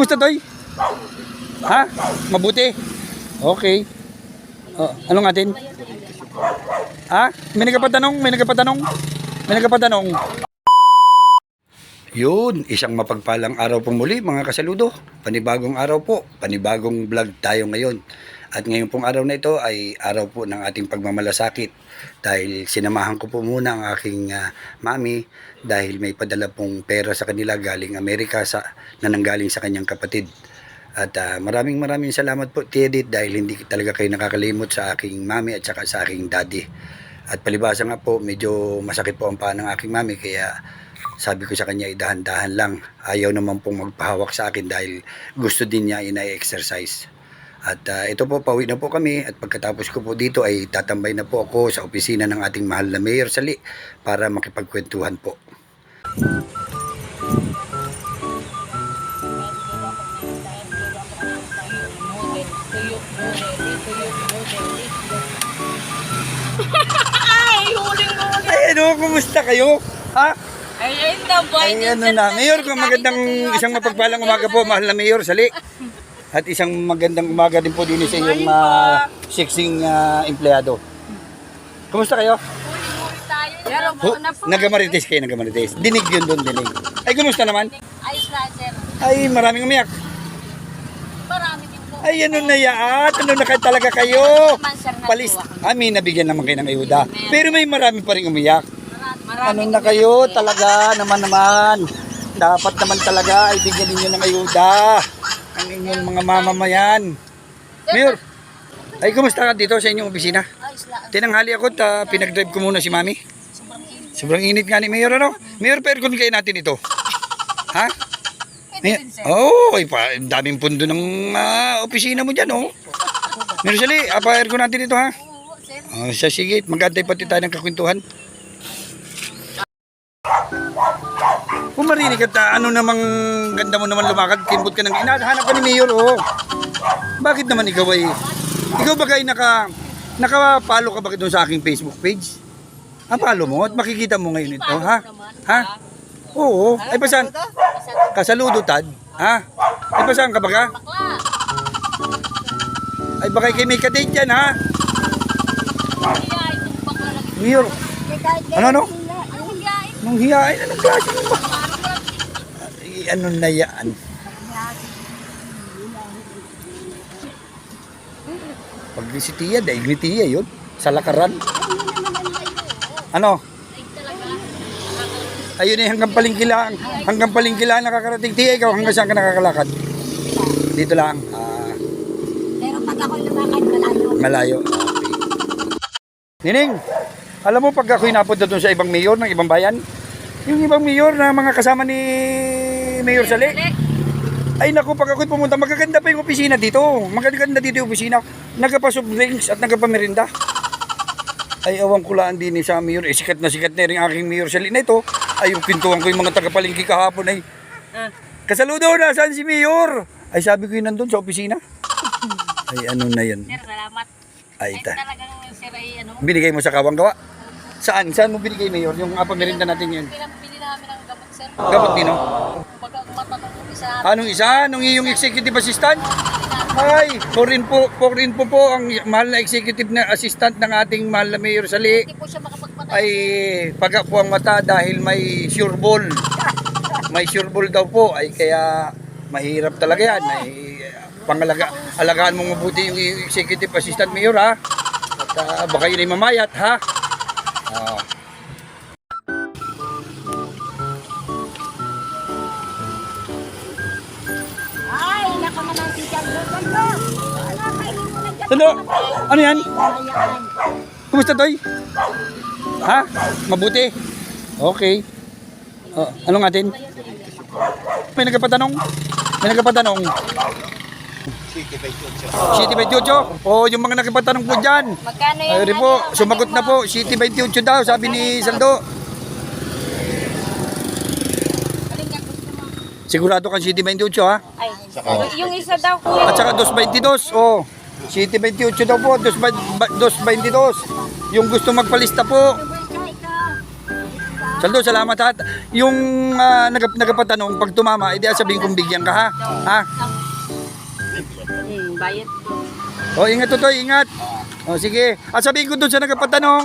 Kumusta, Toy? Ha? Mabuti? Okay. Oh, anong atin? Ha? May nagpapatanong? May nagpapatanong? May nagpapatanong? Yun, isang mapagpalang araw po muli mga kasaludo. Panibagong araw po, panibagong vlog tayo ngayon. At ngayon pong araw na ito ay araw po ng ating pagmamalasakit dahil sinamahan ko po muna ang aking ah, mami dahil may padala pong pera sa kanila galing Amerika sa, na nanggaling sa kanyang kapatid. At ah, maraming maraming salamat po Tiedit dahil hindi talaga kayo nakakalimot sa aking mami at saka sa aking daddy. At palibasa nga po, medyo masakit po ang paa ng aking mami kaya sabi ko sa kanya idahan-dahan lang. Ayaw naman pong magpahawak sa akin dahil gusto din niya ina-exercise. At ah, ito po, pauwi na po kami at pagkatapos ko po dito ay tatambay na po ako sa opisina ng ating mahal na Mayor Sali para makipagkwentuhan po. Ay, ano, kumusta kayo? Ha? Ay, ay, naboy. Ay, ano na. Mayor, magandang isang mapagpalang umaga po, mahal na Mayor Sali. At isang magandang umaga din po din sa iyong uh, sexing ah, empleyado. Kumusta kayo? Pero Hu- na po. nagamarites kayo, nagamarites. Dinig yun doon, dinig. Ay, kumusta naman? Ayos na, sir. Ay, maraming umiyak. Marami din po. Ay, ano na yaat? Ano na ka- talaga kayo? Sir, Palis, ako. amin, nabigyan naman kayo ng ayuda. Pero may marami pa rin umiyak. Marami Ano na kayo? Talaga, naman naman. Dapat naman talaga ay bigyan ninyo ng ayuda. Ang inyong mga mamamayan. Mayor, ay kumusta ka dito sa inyong opisina? Tinanghali ako at ah, pinag-drive ko muna si Mami. Sobrang init nga ni Mayor, ano? Mayor, pa-aircon kayo natin ito. Ha? May, oh, ay pa, daming pundo ng ah, opisina mo dyan, oh. Mayor Sali, ah, pa-aircon natin ito, ha? Oh, siya, sige, mag-antay pati tayo ng kakwentuhan. Kung marinig at ah, ano namang ganda mo naman lumakad, kimbot ka ng inahanap ka ni Mayor, oh. Bakit naman ikaw ay, ikaw ba kayo naka, nakapalo ka ba doon sa aking Facebook page? Ah, follow mo at makikita mo ngayon ito, ha? Ha? Oo. Ay, pasan? Kasaludo, Tad. Ha? Ay, pasan ka ba ka? Ay, baka kayo may kadate dyan, ha? Mayor, ano, ano? Nung hiyain, anong klase mo ba? Ano na yan? Pag si Tia, dahil ni Tia yun. Sa lakaran. Ano? Ayun eh, hanggang palingkilaan. Hanggang palingkilaan nakakarating. Tia, ikaw hanggang saan ka nakakalakad? Dito lang. Ah, Pero pag ako'y lumakad, malayo. malayo. Okay. Nining, alam mo pag ako'y napunta doon sa ibang mayor ng ibang bayan, yung ibang mayor na mga kasama ni Mayor Sali, Ay naku, pag ako'y pumunta, magaganda pa yung opisina dito. Magaganda dito yung opisina. Nagpapasoft drinks at nagpapamerinda. Ay, awang kulaan din ni sa mayor. Eh, sikat na sikat na rin aking mayor sa lina ito. Ay, yung pintuan ko yung mga tagapalingki kahapon ay. Kasaludo na, saan si mayor? Ay, sabi ko yun nandun sa opisina. Ay, ano na yan? Sir, salamat. Ay, Ay, ta. talagang sir ay ano. Binigay mo sa kawang gawa? Saan? Saan mo binigay, mayor? Yung uh, pamerinda natin yun. Pinapili sir. Gamot nino? Pag matanong ko isa, Anong isa? Anong iyong executive assistant? Ay, foreign po, foreign po po ang mahal na executive na assistant ng ating mahal na Mayor Sali hindi po siya makapagpatay. ay paga po ang mata dahil may sure ball. May sure ball daw po ay kaya mahirap talaga yan. Ay, pangalaga, alagaan mo mabuti yung executive assistant mayor ha. At ah, baka yun ay mamayat ha. Ah. Tulo, ano yan? Kumusta Toy? Ha? Mabuti? Okay. Oh, anong atin? May nagpapatanong? May nagpapatanong? City 28. Oh, yung mga nagpapatanong po dyan. Magkano yung Ay, po, ano, sumagot na po. City 28 daw, sabi ni Saldo. Alin ka gusto mo? Sigurado kang City 28 ha? Ay, yung isa daw kuya. At saka 222. Oh, City 28 daw po, 222. Yung gusto magpalista po. Saldo, salamat ha. Yung uh, nag nagapatanong, pag tumama, hindi sabihin kong bigyan ka ha. Ha? Hmm, bayad ko. O, ingat to, ingat. O, sige. At sabihin ko doon sa nagapatanong,